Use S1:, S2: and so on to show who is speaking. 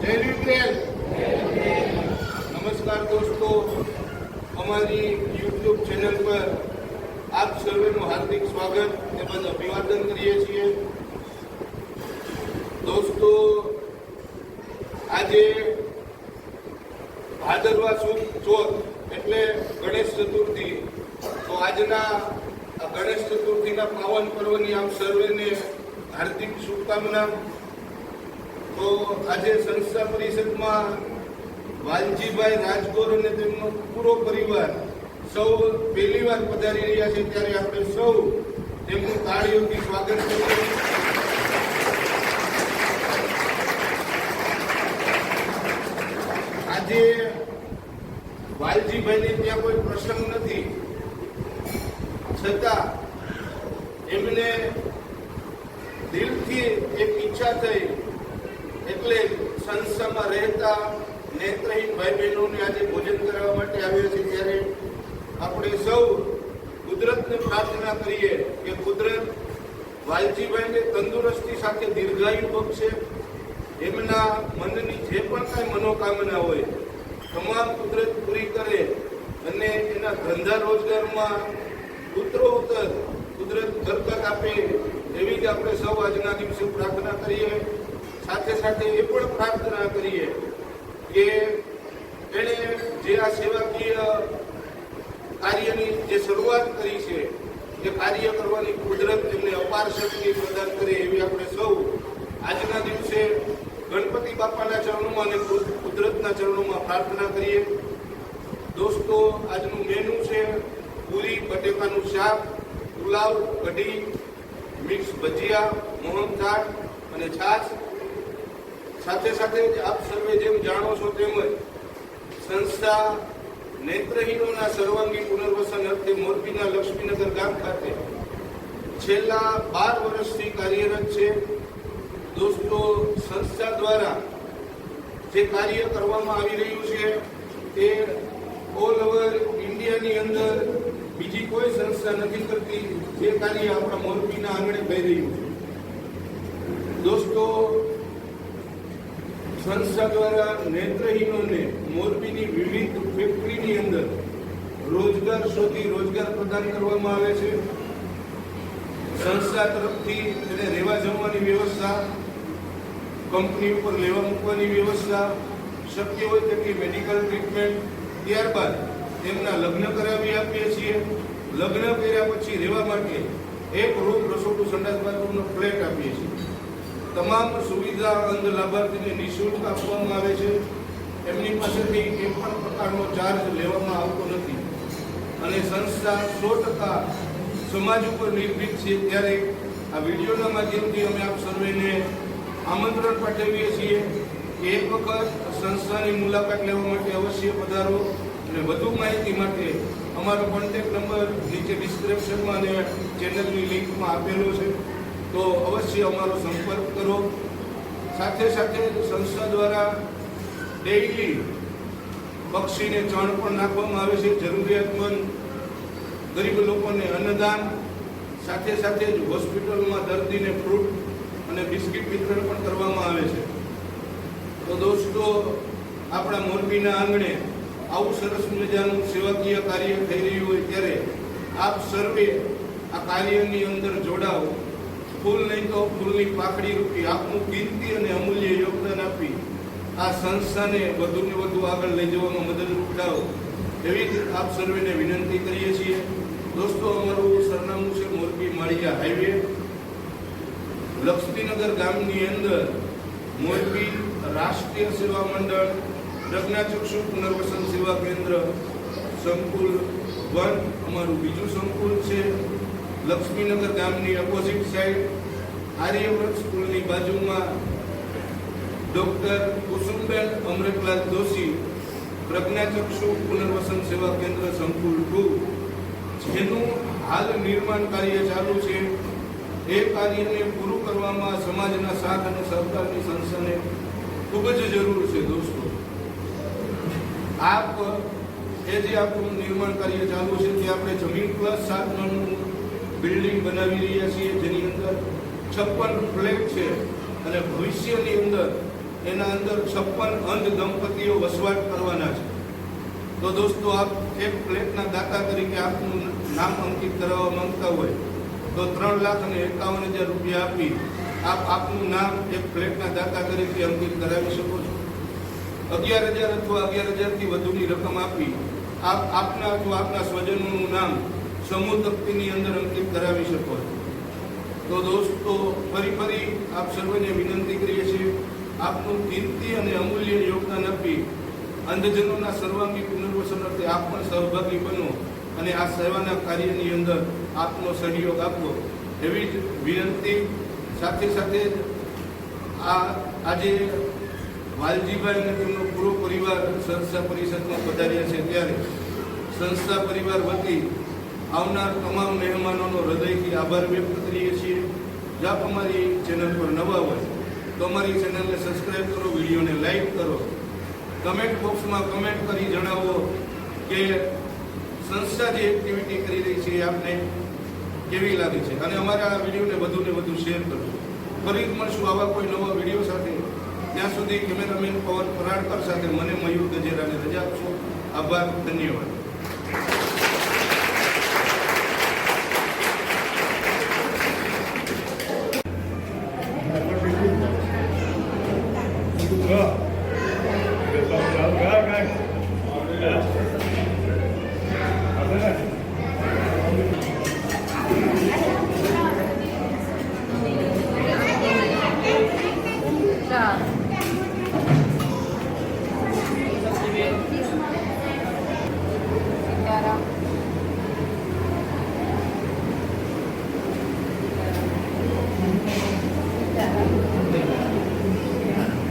S1: જયવીરબેન નમસ્કાર દોસ્તો, અમારી યુટ્યુબ ચેનલ પર આપ સર્વેનું હાર્દિક સ્વાગત, તેમજ અભિવાદન કરીએ છીએ. દોસ્તો, આજે ભાદરવા સુદ ચોથ એટલે ગણેશ ચતુર્થી. તો આજના ગણેશ ચતુર્થીના પાવન પર્વની આપ સર્વેને હાર્દિક શુભકામના તો આજે સંસ્થા પરિષદમાં વાલજીભાઈ રાજગોર અને તેમનો પૂરો પરિવાર સૌ પહેલી વાર પધારી રહ્યા છે ત્યારે આપણે સૌ તેમનું તાળીઓથી સ્વાગત કરીએ. આજે વાલજીભાઈને ત્યાં કોઈ પ્રસંગ નથી. છતાં એમને દિલથી એક ઈચ્છા થઈ એટલે સંસ્થામાં રહેતા નેત્રહીન ભાઈ બહેનોને આજે ભોજન કરવા માટે આવ્યા છે ત્યારે આપણે સૌ કુદરતને પ્રાર્થના કરીએ કે કુદરત વાલજીભાઈને તંદુરસ્તી સાથે દીર્ઘાયુ બક્ષે એમના મનની જે પણ કાંઈ મનોકામના હોય, તમામ કુદરત પૂરી કરે અને એના ધંધા રોજગારમાં ઉતરો ઉતર કુદરત બરકત આપે, એવી જ આપણે સૌ આજના દિવસે પ્રાર્થના કરીએ. સાથે સાથે એ પણ પ્રાર્થના કરીએ કે એણે જે આ સેવાકીય કાર્યની જે શરૂઆત કરી છે, એ કાર્ય કરવાની કુદરત એમને અપાર શક્તિ પ્રદાન કરે એવી આપણે સૌ આજના દિવસે ગણપતિ બાપાના ચરણોમાં અને કુદરતના ચરણોમાં પ્રાર્થના કરીએ. દોસ્તો, આજનું મેનુ છે પૂરી બટેકાનું શાક, પુલાવ, કઢી, મિક્સ ભજીયા, મોહનથાળ અને છાશ. સાથે સાથે આપ સર્વે જેમ જાણો છો તેમ સંસ્થા નેત્રહીનોના સર્વાંગી પુનર્વસન અર્થે મોરબીના લક્ષ્મીનગર ગામ ખાતે છેલ્લા બાર વર્ષથી કાર્યરત છે. દોસ્તો, સંસ્થા દ્વારા જે કાર્ય કરવામાં આવી રહ્યું છે તે ઓલ ઓવર ઇન્ડિયાની અંદર બીજી કોઈ સંસ્થા નથી કરતી જે કાર્ય આપણા મોરબીના આંગણે થઈ રહ્યું છે. દોસ્તો સંસ્થા દ્વારા નેત્રહીનોને મોરબીની વિવિધ ફેક્ટરીની અંદર રોજગાર શોધી રોજગાર પ્રદાન કરવામાં આવે છે. સંસ્થા તરફથી તેને રહેવા જમવાની વ્યવસ્થા, કંપની ઉપર લેવા મૂકવાની વ્યવસ્થા, શક્ય હોય તેટલી મેડિકલ ટ્રીટમેન્ટ, ત્યારબાદ તેમના લગ્ન કરાવી આપીએ છીએ. લગ્ન કર્યા પછી રહેવા માટે એક રૂમ રસોડું સંડાસ બાથરૂમનો ફ્લેટ આપીએ છીએ. તમામ સુવિધા અંધ લાભાર્થીને નિઃશુલ્ક આપવામાં આવે છે. એમની પાસેથી એક પણ પ્રકારનો ચાર્જ લેવામાં આવતો નથી. અને સંસ્થા સો ટકા સમાજ ઉપર નિર્ભીત છે. ત્યારે આ વિડીયોના માધ્યમથી અમે આપ સર્વેને આમંત્રણ પાઠવીએ છીએ એક વખત સંસ્થાની મુલાકાત લેવા માટે અવશ્ય પધારો અને વધુ માહિતી માટે અમારો કોન્ટેક્ટ નંબર નીચે ડિસ્ક્રિપ્શનમાં અને ચેનલની લિંકમાં આપેલો છે. તો અવશ્ય અમારો સંપર્ક કરો. સાથે સાથે સંસ્થા દ્વારા ડેઇલી પક્ષીને ચણ પણ નાખવામાં આવે છે. જરૂરિયાતમંદ ગરીબ લોકોને અન્નદાન, સાથે સાથે જ હોસ્પિટલમાં દર્દીને ફ્રૂટ અને બિસ્કિટ વિતરણ પણ કરવામાં આવે છે. તો દોસ્તો, આપણા મોરબીના આંગણે આવું સરસ મજાનું સેવાકીય કાર્ય થઈ રહ્યું હોય ત્યારે આપ સર્વે આ કાર્યની અંદર જોડાઓ. ફૂલ નહીં તો ફૂલની પાકડી રૂપી આપનું કિંમતી અને અમૂલ્ય યોગદાન આપી આ સંસ્થાને વધુને વધુ આગળ લઈ જવામાં મદદરૂપ થાઓ એવી જ આપ સર્વેને વિનંતી કરીએ છીએ. દોસ્તો, અમારું સરનામું છે મોરબી માળિયા હાઈવે. લક્ષ્મીનગર ગામની અંદર મોરબી રાષ્ટ્રીય સેવા મંડળ પ્રજ્ઞાચક્ષુ પુનર્વસન સેવા કેન્દ્ર, સંકુલ વન, અમારું બીજું સંકુલ છે. લક્ષ્મીનગર ગામની ઓપોઝિટ સાઈડ આર્યવ્રત સ્કૂલની બાજુમાં ડોક્ટર કુસુમબેન અમૃતલાલ દોશી, પ્રજ્ઞાચક્ષુ પુનર્વસન સેવા કેન્દ્ર સંકુલ ટુ જેનું હાલ નિર્માણ કાર્ય ચાલુ છે. એ કાર્યને પૂરું કરવામાં સમાજના સાથ અને સહકારની સંસ્થાને ખૂબ જ જરૂર છે દોસ્તો. આપ, એ જે આપણું નિર્માણ કાર્ય ચાલુ છે તે આપણે જમીન પ્લસ સાત નંબરનું બિલ્ડિંગ બનાવી રહ્યા છીએ, જેની અંદર છપ્પન ફ્લેટ છે અને ભવિષ્યની અંદર એના અંદર છપ્પન અંધ દંપતીઓ વસવાટ કરવાના છે. તો દોસ્તો, આપ એક પ્લેટના દાતા તરીકે આપનું નામ અંકિત કરાવવા માંગતા હોય, તો ત્રણ લાખ અને એકાવન હજાર રૂપિયા આપી આપ આપનું નામ એક પ્લેટના દાતા તરીકે અંકિત કરાવી શકો છો. અગિયાર હજાર અથવા અગિયાર હજારથી વધુની રકમ આપી આપ આપના અથવા આપના સ્વજનોનું નામ સમૂહ તકતીની અંદર અંકિત કરાવી શકો તો દોસ્તો, ફરી ફરી આપ સર્વને વિનંતી કરીએ છીએ, આપનું કિંમતી અને અમૂલ્ય યોગદાન આપી અંધજનોના સર્વાંગી પુનર્વસન અર્થે આપ પણ સહભાગી બનો અને આ સેવાના કાર્યની અંદર આપનો સહયોગ આપો એવી જ વિનંતી, સાથે સાથે આ આજે વાલજીભાઈ અને તેમનો પૂરો પરિવાર સંસ્થા પરિષદમાં પધાર્યા છે ત્યારે સંસ્થા પરિવાર વતી આવનાર તમામ મહેમાનોનો હૃદયથી આભાર વ્યક્ત કરીએ છીએ. જો આપ અમારી ચેનલ પર નવા હોય તો અમારી ચેનલને સબસ્ક્રાઈબ કરો, વિડીયોને લાઈક કરો. કમેન્ટ બોક્સમાં કમેન્ટ કરી જણાવો કે સંસ્થા જે એક્ટિવિટી કરી રહી છે આપને કેવી લાગે છે? અને અમારા આ વિડીયોને વધુ ને વધુ શેર કરજો. ફરી મળશું આવા કોઈ નવા વીડિયો સાથે. ત્યાં સુધી કેમેરામેન પવન પરાડકર સાથે મને મયુર ગજેરાને રજા આપશો. આભાર, ધન્યવાદ.